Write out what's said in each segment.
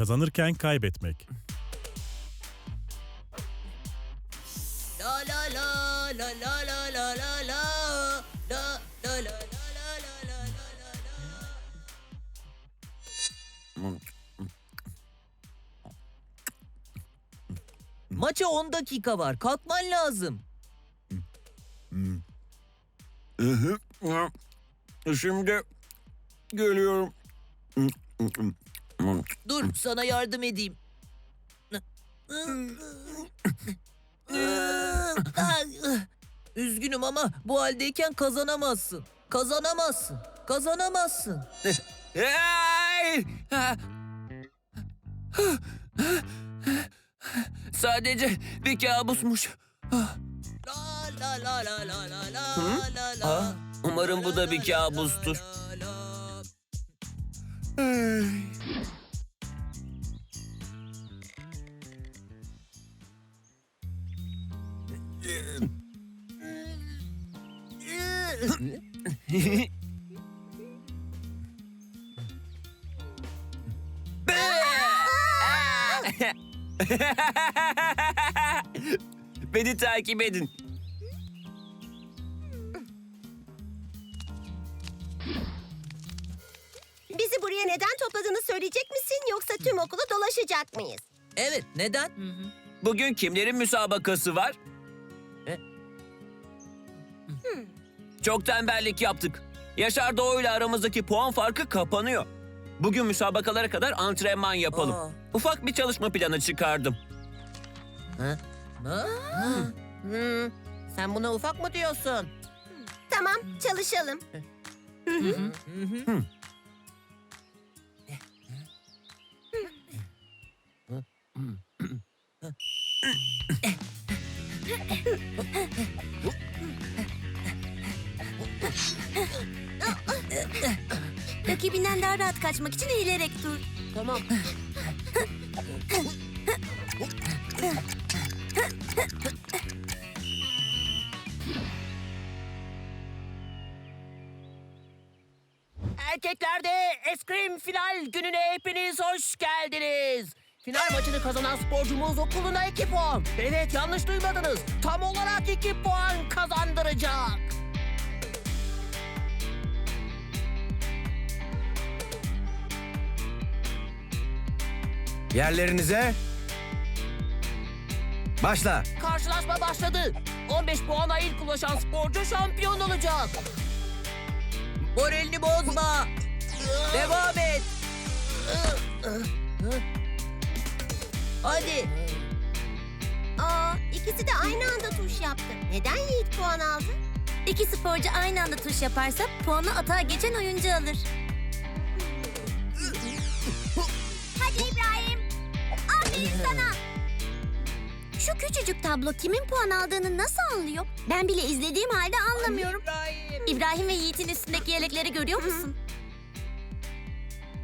kazanırken kaybetmek. La la la la la la la la la la la la Maça 10 dakika var. Kalkman lazım. Şimdi geliyorum. Dur sana yardım edeyim. Üzgünüm ama bu haldeyken kazanamazsın. Kazanamazsın. Kazanamazsın. Ay! Sadece bir kabusmuş. La la la la la la la la la. Umarım bu da bir kabustur. La Beni takip edin. Bizi buraya neden topladığını söyleyecek misin yoksa tüm okulu dolaşacak mıyız? Evet neden? Bugün kimlerin müsabakası var? E? Çok tembellik yaptık. Yaşar Doğu ile aramızdaki puan farkı kapanıyor. Bugün müsabakalara kadar antrenman yapalım. Aa. Ufak bir çalışma planı çıkardım. Ha? Hmm, sen buna ufak mı diyorsun? Tamam, çalışalım. Rakibinden daha rahat kaçmak için eğilerek dur. Tamam. Erkeklerde eskrim final gününe hepiniz hoş geldiniz. Final maçını kazanan sporcumuz okuluna 2 puan. Evet yanlış duymadınız. Tam olarak 2 puan kazandıracak. Yerlerinize. Başla. Karşılaşma başladı. 15 puana ilk ulaşan sporcu şampiyon olacak. Moralini bozma. Devam et. Hadi. Aa, ikisi de aynı anda tuş yaptı. Neden Yiğit puan aldı? İki sporcu aynı anda tuş yaparsa puanı atağa geçen oyuncu alır. Hadi İbrahim. Aferin sana. Şu küçücük tablo kimin puan aldığını nasıl anlıyor? Ben bile izlediğim halde anlamıyorum. İbrahim. İbrahim ve Yiğit'in üstündeki yelekleri görüyor musun?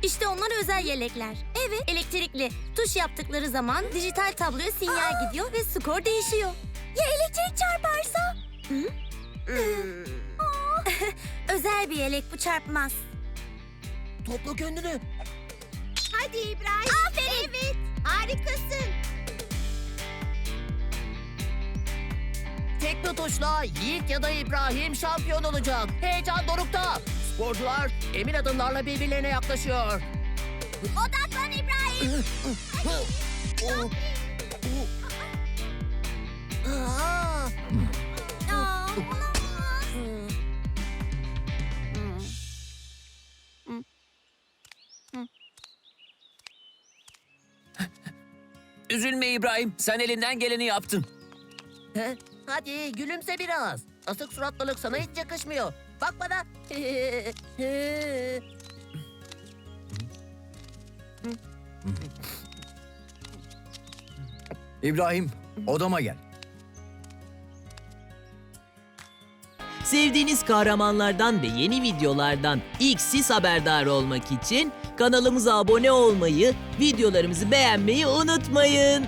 İşte onlar özel yelekler. Evet, elektrikli. Tuş yaptıkları zaman dijital tabloya sinyal gidiyor ve skor değişiyor. Ya elektrik çarparsa? Hmm. Özel bir yelek bu çarpmaz. Topla kendini. Hadi İbrahim. Aferin. Evet, harikasın. Tekno tuşla Yiğit ya da İbrahim şampiyon olacak. Heyecan dorukta. Sporcular emin adımlarla birbirlerine yaklaşıyor. Odaklan İbrahim. Aa, Aa, olamaz. Üzülme İbrahim, sen elinden geleni yaptın. Hadi gülümse biraz. Asık suratlılık sana hiç yakışmıyor. Bak bana. İbrahim, odama gel. Sevdiğiniz kahramanlardan ve yeni videolardan ilk siz haberdar olmak için kanalımıza abone olmayı, videolarımızı beğenmeyi unutmayın.